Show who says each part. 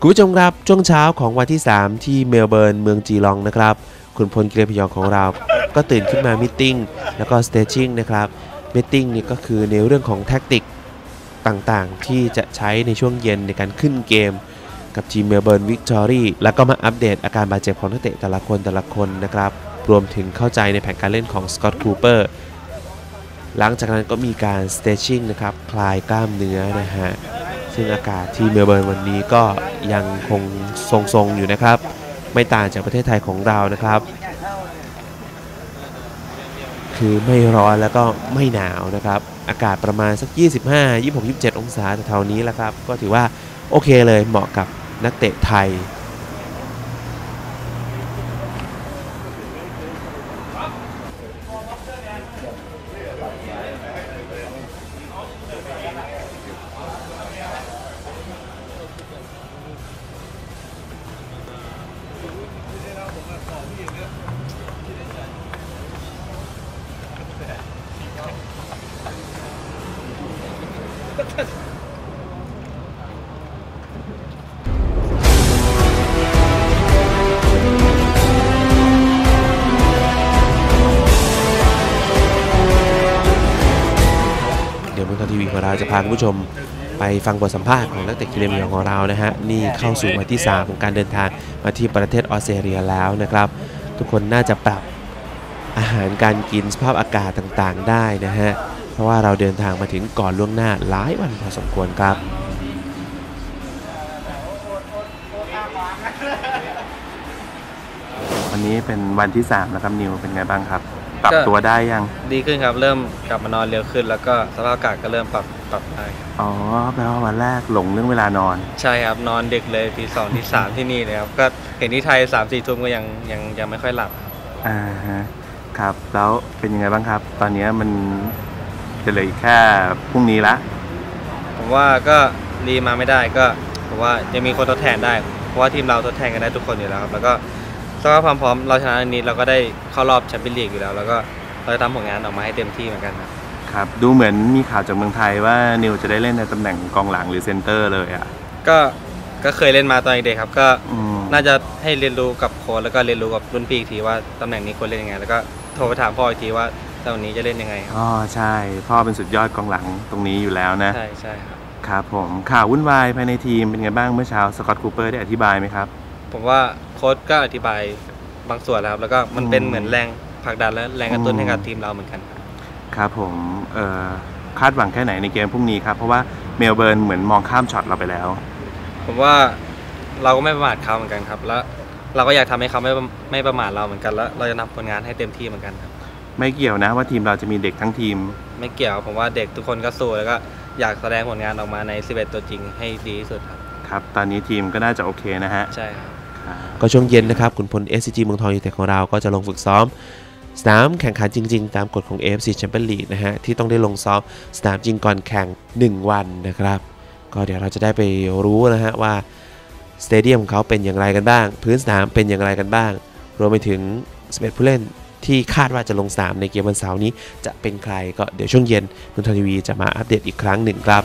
Speaker 1: คุณผู้ชมครับ ช่วงเช้าของวันที่ 3 ที่เมลเบิร์นเมืองจีลองนะครับ คุณพลกิเลพยองของเรา ก็ตื่นขึ้นมามิทติ้งแล้วก็สเตชิ่งนะครับมิทติ้งนี่ก็คือในเรื่องของแท็กติกต่างๆ ที่จะใช้ในช่วงเย็นในการขึ้นเกม กับทีมเมลเบิร์นวิกตอรี่แล้วก็มาอัปเดตอาการบาดเจ็บของนักเตะแต่ละคนแต่ละคนนะครับรวมถึงเข้าใจในแผนการเล่นของสกอตต์คูเปอร์หลังจากนั้นก็มีการสเตชิ่งนะครับ คลายกล้ามเนื้อนะฮะ ซึ่งอากาศที่เมลเบิร์นวันนี้ก็ยังคงทรงๆอยู่นะครับ ไม่ต่างจากประเทศไทยของเรานะครับ คือไม่ร้อนแล้วก็ไม่หนาวนะครับ อากาศประมาณสัก 25 26 27 องศาแถวๆนี้แหละครับ ก็ถือว่าโอเคเลยเหมาะกับนักเตะไทย ทองทีวีของเราจะพาคุณผู้ชมไปฟังบทสัมภาษณ์ของนักเตะคิเลเมียของเรานะฮะนี่เข้าสู่วันที่ 3 ของการเดินทางมาที่ประเทศออสเตรเลียแล้วนะครับ ทุกคนน่าจะปรับอาหารการกินสภาพอากาศต่างๆ ได้นะฮะเพราะว่าเราเดินทางมาถึงก่อนล่วงหน้าหลายวันพอสมควรครับ
Speaker 2: วันนี้เป็นวันที่3แล้วครับนิวเป็นไงบ้างครับ ปรับ
Speaker 3: ก็
Speaker 2: ตัวได้ยัง
Speaker 3: ดีขึ้นครับ เริ่มกลับมานอนเร็วขึ้น แล้วก็สภาพอากาศก็เริ่มปรับปรับได้ครับ
Speaker 2: อ๋อแปลว่าวันแรกหลงเรื่องเวลานอน
Speaker 3: ใช่ครับนอนดึกเลยตีสองตีสามที่นี่เลยครับก็เห็นที่ไทยสามสี่ทุ่มก็ยังยังยังไม่ค่อยหลับครับ
Speaker 2: อ่าฮะครับแล้วเป็นยังไงบ้างครับ ตอนนี้มันจะเหลืออีกแค่พรุ่งนี้ละ
Speaker 3: ผมว่าก็รีมาไม่ได้ก็ผมว่ายังมีคนทดแทนได้ เพราะว่าทีมเราทดแทนกันได้ทุกคนอยู่แล้วครับแล้วก็ สภาพความพร้อมเราชนะอันนี้เราก็ได้เข้ารอบแชมเปี้ยนลีกอยู่แล้ว แล้วก็เราจะทำผลงานออกมาให้เต็มที่เหมือนกันครับ
Speaker 2: ครับ ดูเหมือนมีข่าวจากเมืองไทยว่านิวจะได้เล่นในตำแหน่งกองหลังหรือเซนเตอร์เลยอะ
Speaker 3: ก็ก็เคยเล่นมาตอนเด็กๆครับ ก็
Speaker 2: อืม
Speaker 3: น่าจะให้เรียนรู้กับโค้ชแล้วก็เรียนรู้กับรุ่นพี่อีกทีว่าตำแหน่งนี้ควรเล่นยังไง แล้วก็โทรไปถามพ่ออีกทีว่าตำแหน่งนี้จะเล่นยังไงครับ
Speaker 2: อ๋อใช่ พ่อเป็นสุดยอดกองหลังตรงนี้อยู่แล้วนะ
Speaker 3: ใช่ใช่ครับ
Speaker 2: ครับผมข่าววุ่นวายภายในทีมเป็นไงบ้างเมื่อเช้าสกอตคูเปอร์ได้อธิบายไหมครับ
Speaker 3: ผมว่า โค้ชก็อธิบายบางส่วนแล้วครับ แล้วก็มันเป็น
Speaker 2: อืม
Speaker 3: เหมือนแรงผลักดันและแรงกระตุ้น
Speaker 2: อืม
Speaker 3: ให้กับทีมเราเหมือนกันครับ
Speaker 2: ครับผมเอ่อคาดหวังแค่ไหนในเกมพรุ่งนี้ครับ เพราะว่าเมลเบิร์นเหมือนมองข้ามช็อตเราไปแล้ว
Speaker 3: ผมว่าเราก็ไม่ประมาทเขาเหมือนกันครับ แล้วเราก็อยากทำให้เขาไม่ไม่ประมาทเราเหมือนกัน แล้วเราจะทำผลงานให้เต็มที่เหมือนกันครับ
Speaker 2: ไม่เกี่ยวนะว่าทีมเราจะมีเด็กทั้งทีม
Speaker 3: ไม่เกี่ยวผมว่าเด็กทุกคนก็สู้แล้วก็อยากแสดงผลงานออกมาใน 11 ตัวจริงให้ดีที่สุดครับ
Speaker 2: ครับ ตอนนี้ทีมก็น่าจะโอเคนะฮะ
Speaker 3: ใช่ครับ
Speaker 2: ครับ
Speaker 1: ก็ช่วงเย็นนะครับขุนพล SCG เมืองทองยูไนเต็ดของเราก็จะลงฝึกซ้อม สนามแข่งขันจริง ๆ ตามกฎของ AFC Champions League นะฮะที่ต้องได้ลงซ้อมสนามจริงก่อนแข่ง 1 วันนะครับ ก็เดี๋ยวเราจะได้ไปรู้นะฮะว่าสเตเดียมของเขาเป็นอย่างไรกันบ้าง พื้นสนามเป็นอย่างไรกันบ้าง รวมไปถึง11ผู้เล่นที่คาดว่าจะลงสนามในเกมวันเสาร์นี้จะเป็นใครก็เดี๋ยวช่วงเย็นนุนททีวีจะมาอัปเดตอีกครั้งหนึ่งครับ